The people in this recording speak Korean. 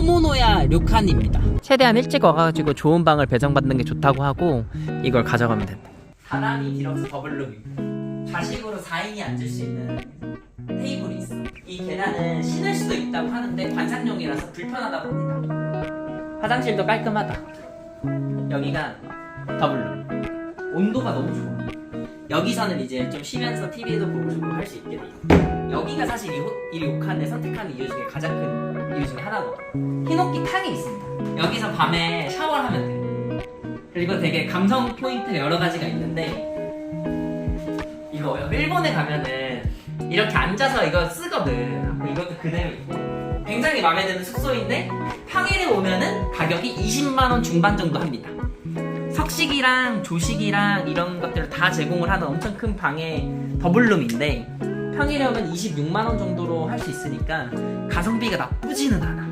토모노야 료칸입니다. 최대한 일찍 와가지고 좋은 방을 배정받는 게 좋다고 하고 이걸 가져가면 된다. 다다미 디럭스 더블룸입니다. 좌식으로 4인이 앉을 수 있는 테이블이 있어. 이 계단은 신을 수도 있다고 하는데 관상용이라서 불편하다고 합니다. 화장실도 깔끔하다. 여기가 더블룸. 온도가 너무 좋아. 여기서는 이제 좀 쉬면서 TV도 보고 싶고 할 수 있게 돼 있고. 여기가 사실 이, 호, 이 료칸을 선택하는 이유 중에 가장 큰 이유 중에 하나거든 히노키 탕이 있습니다. 여기서 밤에 샤워를 하면 돼 그리고 되게 감성 포인트가 여러 가지가 있는데 이거요. 일본에 가면은 이렇게 앉아서 이거 쓰거든. 이것도 그대로 있고. 굉장히 마음에 드는 숙소인데 평일에 오면은 가격이 20만 원 중반 정도 합니다 석식이랑 조식이랑 이런 것들을 다 제공을 하는 엄청 큰 방의 더블룸인데 평일에 오면 26만 원 정도로 할 수 있으니까 가성비가 나쁘지는 않아.